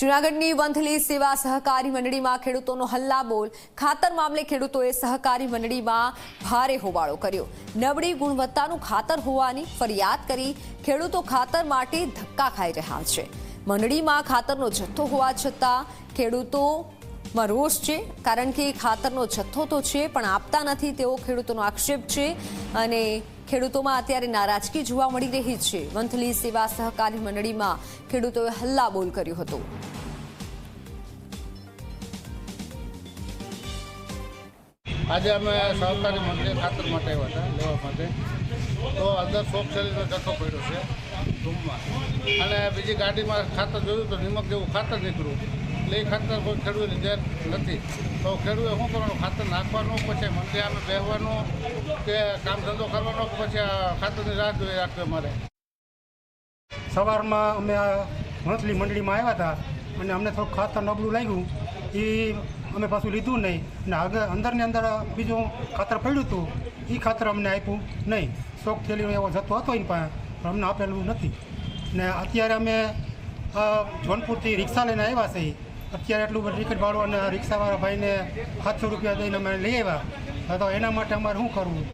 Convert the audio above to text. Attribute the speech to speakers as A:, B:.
A: જૂનાગઢની વંથલી સેવા સહકારી મંડળીમાં ખેડૂતોનો હલ્લાબોલ. ખાતર મામલે ખેડૂતોએ સહકારી મંડળીમાં ભારે હોબાળો કર્યો. નબળી ગુણવત્તાનું ખાતર હોવાની ફરિયાદ કરી ખેડૂતો ખાતર માટે ધક્કા ખાઈ રહ્યા છે. મંડળીમાં ખાતરનો જથ્થો હોવા છતાં ખેડૂતોમાં રોષ છે, કારણ કે ખાતરનો જથ્થો તો છે, પણ આપતા નથી તેવો ખેડૂતોનો આક્ષેપ છે અને ખેડૂતોમાં અત્યારે નારાજગી જોવા મળી રહી છે. વંથલી સેવા સહકારી મંડળીમાં ખેડૂતોએ હલ્લાબોલ કર્યો હતો.
B: આજે અમે સહકારી મંડળી ખાતર માટે આવ્યા હતા, લેવા માટે. તો અંદર સોપ શેરીનો જથ્થો પડ્યો છે રૂમમાં અને બીજી ગાડીમાં ખાતર જોયું તો નિમક જેવું ખાતર નીકળ્યું. એટલે ખાતર કોઈ ખેડૂતની જેર નથી. તો ખેડૂતે શું કરવાનું? ખાતર નાખવાનું, પછી મંડળી અમે બેસવાનું કે કામ ધંધો કરવાનો કે પછી ખાતરની રાહ જોઈ રાખવી અમારે.
C: સવારમાં અમે આ મંથલી મંડળીમાં આવ્યા હતા અને અમને થોડુંક ખાતર નબળું લાગ્યું. એ અમે પાછું લીધું નહીં. અને આગળ અંદરની અંદર બીજું ખાતર પડ્યું હતું. એ ખાતર અમને આપ્યું નહીં. શોખ થયેલી એવો જતો હતો એની પાસે, પણ અમને આપેલું નથી. ને અત્યારે અમે જોનપુરથી રિક્ષા લઈને આવ્યા છીએ. અત્યારે એટલું બધું ટિકિટ ભાડું અને રિક્ષાવાળા ભાઈને સાતસો રૂપિયા દઈને અમે લઈ આવ્યા. તો એના માટે અમારે શું કરવું?